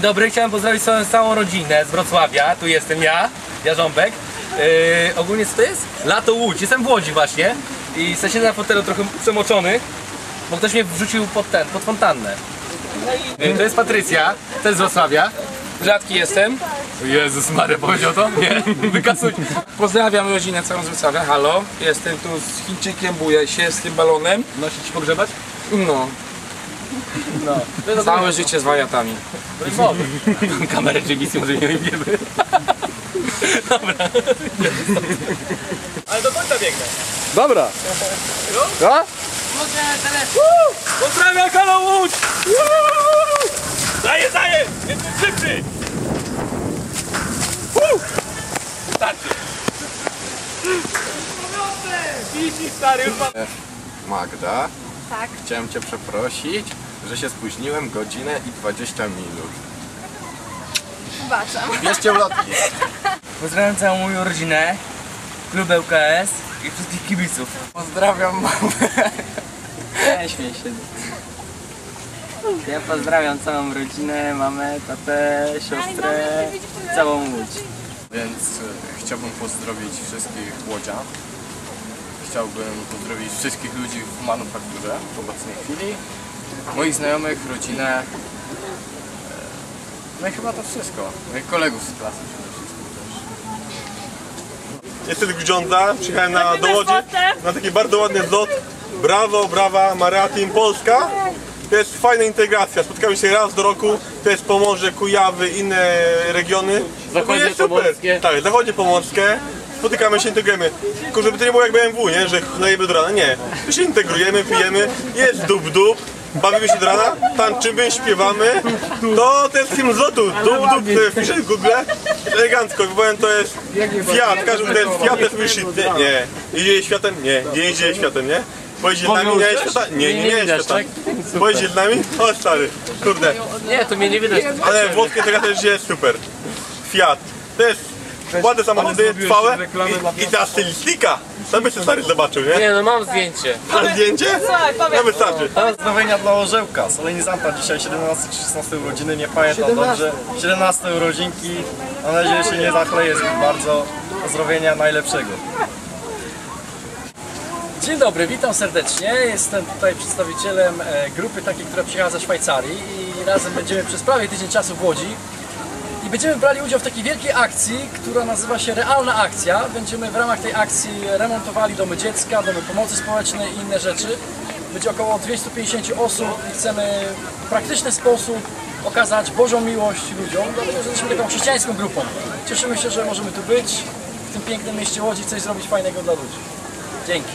Dzień dobry, chciałem pozdrowić swoją całą rodzinę z Wrocławia. Tu jestem ja, Jarząbek. Yy, ogólnie co to jest? Lato Łódź. Jestem w Łodzi właśnie i siedzę na fotelu trochę przemoczony, bo ktoś mnie wrzucił pod ten, pod fontannę. Yy, to jest Patrycja, też z Wrocławia. Rzadki jestem. Jezus Mary, powiedział to? Nie, wykasuj. Pozdrawiam rodzinę całą z Wrocławia, halo. Jestem tu z Chińczykiem, buję się z tym balonem. Nosić ci pogrzebać? No, No. całe życie z wariatami. Kamerę czy misję może nie wiemy. Dobra. Ale do końca biegnę. Dobra. A? Pozdrawiam kanał Łódź! Daję, daję! Jestem szybszy! Starczy! Wisi stary, już mam... Magda, Tak. chciałem Cię przeprosić, że się spóźniłem godzinę i 20 minut. Wybaczam. Bierzcie ulotki. Pozdrawiam całą moją rodzinę, klub ŁKS i wszystkich kibiców. Pozdrawiam mamę. Nie śmiej się. Ja pozdrawiam całą rodzinę, mamę, tatę, siostrę, całą Łódź. Więc e, chciałbym pozdrowić wszystkich łodzian. Chciałbym pozdrowić wszystkich ludzi w manufakturze w obecnej chwili. Moich znajomych, rodzinę. e, No i chyba to wszystko. Moich kolegów z klasy przede wszystkim też. Jestem z Grudziądza, przyjechałem na, do Łodzi na taki bardzo ładny zlot. Brawo, brawa, Maria Team Polska. To jest fajna integracja, spotkamy się raz do roku, to jest Pomorze, Kujawy, inne regiony. Zachodnie jest super. pomorskie. Tak, zachodnie pomorskie. Spotykamy się, integrujemy. Tylko żeby to nie było jak BMW, nie? Że lejemy do rana. Nie. Tu się integrujemy, pijemy, jest dup dup. Bawimy się do rana, tańczymy, śpiewamy. To, to jest film zlotu. Dup dup, to wpiszę w Google. Elegancko, powiem to jest Fiat, każdy to jest Fiat, to jest shit. Nie, nie. Idzie światem? Nie. Nie idzie światem, nie? Pojedzie z nami, nie jest świata? Nie, nie, nie jest świata. Pojedzie z nami? O stary, kurde. Nie, to mnie nie widać. Ale włoskie integracja jest super. Fiat. To jest ładne samochody, trwałe i, i ta stylistyka. Tam by się stary zobaczył, nie? Nie no, mam zdjęcie. Masz zdjęcie? No wystarczy. Pozdrowienia dla Orzełka, solenizanta dzisiaj 17 czy 16 urodziny, nie pamiętam dobrze. 17 urodzinki, mam nadzieję, że się nie zachleje zbyt bardzo. Pozdrowienia najlepszego. Dzień dobry, witam serdecznie. Jestem tutaj przedstawicielem e, grupy takiej, która przyjechała ze Szwajcarii i razem będziemy przez prawie tydzień czasu w Łodzi. I będziemy brali udział w takiej wielkiej akcji, która nazywa się Realna Akcja. Będziemy w ramach tej akcji remontowali domy dziecka, domy pomocy społecznej i inne rzeczy. Będzie około 250 osób i chcemy w praktyczny sposób okazać Bożą miłość ludziom, dlatego że jesteśmy taką chrześcijańską grupą. Cieszymy się, że możemy tu być, w tym pięknym mieście Łodzi, coś zrobić fajnego dla ludzi. Dzięki.